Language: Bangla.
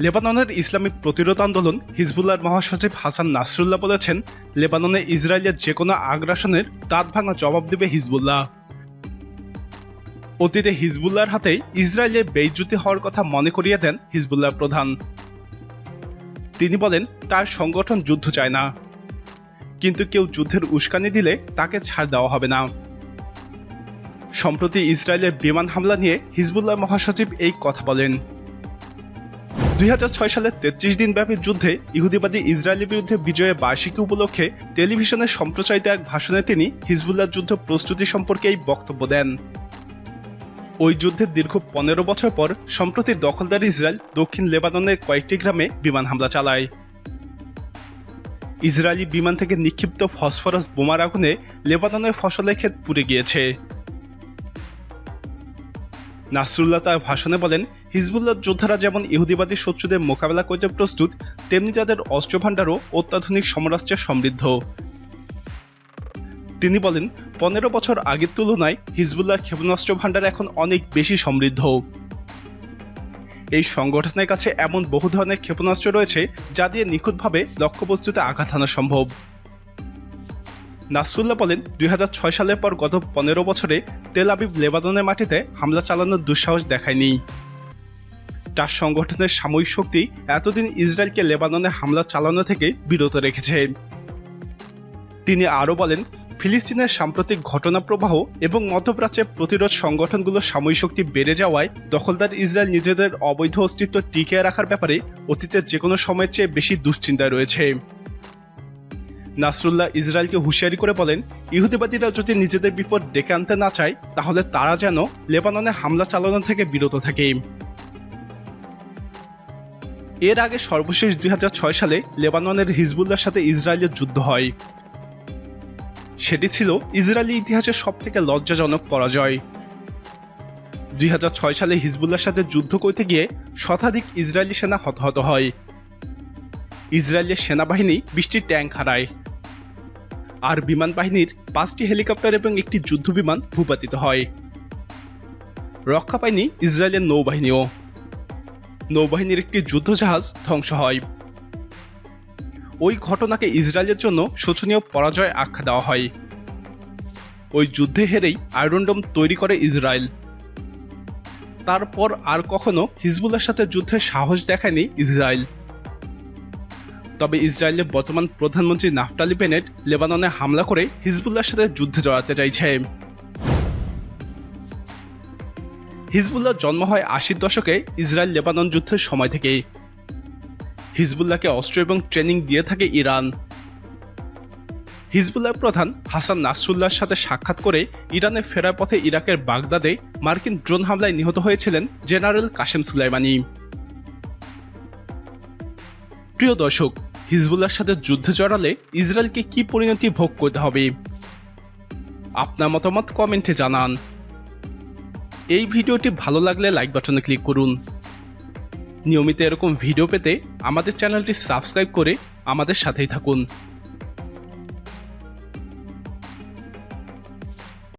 লেবাননের ইসলামিক প্রতিরোধ আন্দোলন হিজবুল্লাহর মহাসচিব হাসান নাসরুল্লাহ বলেছেন, লেবাননে ইসরায়েলের যে কোনো আগ্রাসনের তাঁত ভাঙা জবাব দেবে হিজবুল্লাহ। অতীতে হিজবুল্লাহর হাতে ইসরায়েলে বেইজ্জুতি হওয়ার কথা মনে করিয়ে দেন হিজবুল্লাহ প্রধান। তিনি বলেন, তার সংগঠন যুদ্ধ চায় না। কিন্তু কেউ যুদ্ধের উস্কানি দিলে তাকে ছাড় দেওয়া হবে না। সম্প্রতি ইসরায়েলের বিমান হামলা নিয়ে হিজবুল্লাহ মহাসচিব এই কথা বলেন। দুই হাজার ছয় সালের তেত্রিশ দিন ব্যাপী যুদ্ধে ইহুদিবাদী ইসরায়েলের বিরুদ্ধে বিজয়ের বার্ষিকী উপলক্ষে টেলিভিশনে সম্প্রচারিত এক ভাষণে তিনি হিজবুল্লাহ যুদ্ধ প্রস্তুতি সম্পর্কে এই বক্তব্য দেন। ওই যুদ্ধের দীর্ঘ পনেরো বছর পর, সম্প্রতি দখলদার ইসরায়েল দক্ষিণ লেবাননের কয়েকটি গ্রামে বিমান হামলা চালায়। ইসরায়েলি বিমান থেকে নিক্ষিপ্ত ফসফরাস বোমার আগুনে লেবাননের ফসলের ক্ষেত পুড়ে গিয়েছে। নাসরুল্লাহ তার ভাষণে বলেন হিজবুল্লাহ যোদ্ধারা যেমন ইহুদিবাদী শত্রুদের মোকাবেলা করতে প্রস্তুত, তেমনি তাদের অস্ত্রভাণ্ডারও অত্যাধুনিক সমরাস্ত্রে সমৃদ্ধ। তিনি বলেন, পনেরো বছর আগের তুলনায় হিজবুল্লাহ ক্ষেপণাস্ত্র ভাণ্ডার এখন অনেক বেশি সমৃদ্ধ। এই সংগঠনের কাছে এমন বহু ধরনের ক্ষেপণাস্ত্র রয়েছে যা দিয়ে নিখুঁতভাবে লক্ষ্যবস্তুতে আঘাত হানা সম্ভব। নাসরুল্লাহ বলেন, দুই হাজার ছয় সালের পর গত পনেরো বছরে তেল আবিব মাটিতে হামলা চালানোর দুঃসাহস দেখায়নি। তার সংগঠনের সাময়িক শক্তি এতদিন ইসরায়েলকে লেবাননে হামলা চালানো থেকে বিরত রেখেছে। তিনি আরও বলেন, ফিলিস্তিনের সাম্প্রতিক ঘটনা প্রবাহ এবং মধ্যপ্রাচ্যের প্রতিরোধ সংগঠনগুলোর সাময়িক শক্তি বেড়ে যাওয়ায় দখলদার ইসরায়েল নিজেদের অবৈধ অস্তিত্ব টিকিয়ে রাখার ব্যাপারে অতীতের যে কোনো সময়ের চেয়ে বেশি দুশ্চিন্তায় রয়েছে। নাসরুল্লাহ ইসরায়েলকে হুঁশিয়ারি করে বলেন, ইহুদিবাদীরা যদি নিজেদের বিপদ ডেকে আনতে না চায়, তাহলে তারা যেন লেবাননে হামলা চালানো থেকে বিরত থাকে। এর আগে সর্বশেষ দুই হাজার ছয় সালে লেবাননের হিজবুল্লার সাথে ইসরায়েলের যুদ্ধ হয়। সেটি ছিল ইসরায়েলি ইতিহাসের সব থেকে লজ্জাজনক পরাজয়। দুই হাজার ছয় সালে হিজবুল্লার সাথে যুদ্ধ করতে গিয়ে শতাধিক ইসরায়েলি সেনা হতাহত হয়। ইসরায়েলের সেনাবাহিনী বিশটি ট্যাঙ্ক হারায়। আর বিমান বাহিনীর পাঁচটি হেলিকপ্টার এবং একটি যুদ্ধ বিমান ভূপাতিত হয়। রক্ষা পায়নি ইসরায়েলের নৌবাহিনীও। নৌবাহিনীর একটি যুদ্ধজাহাজ ধ্বংস হয়। ওই ঘটনাকে ইসরায়েলের জন্য শোচনীয় পরাজয় আখ্যা দেওয়া হয়। ওই যুদ্ধে হেরেই আয়রনডোম তৈরি করে ইসরায়েল। তারপর আর কখনো হিজবুল্লার সাথে যুদ্ধের সাহস দেখায়নি ইসরায়েল। তবে ইসরায়েলের বর্তমান প্রধানমন্ত্রী নাফটালি বেনেট লেবাননে হামলা করে হিজবুল্লার সাথে যুদ্ধে জড়াতে চাইছে। হিজবুল্লাহ জন্ম হয় আশির দশকে ইসরায়েল লেবানন যুদ্ধের সময় থেকে হিজবুল্লাহকে অস্ত্র এবং ট্রেনিং দিয়ে থাকে ইরান। হিজবুল্লাহ প্রধান হাসান নাসরুল্লাহর সাথে সাক্ষাৎ করে ইরানে ফেরার পথে ইরাকের বাগদাদে মার্কিন ড্রোন হামলায় নিহত হয়েছিলেন জেনারেল কাশেম সুলাইমানি। প্রিয় দর্শক, হিজবুল্লাহর সাথে যুদ্ধে জড়ালে ইসরায়েলকে কি পরিণতি ভোগ করতে হবে? আপনার মতামত কমেন্টে জানান। এই ভিডিওটি ভালো লাগলে লাইক বাটনে ক্লিক করুন। নিয়মিত এরকম ভিডিও পেতে আমাদের চ্যানেলটি সাবস্ক্রাইব করে আমাদের সাথেই থাকুন।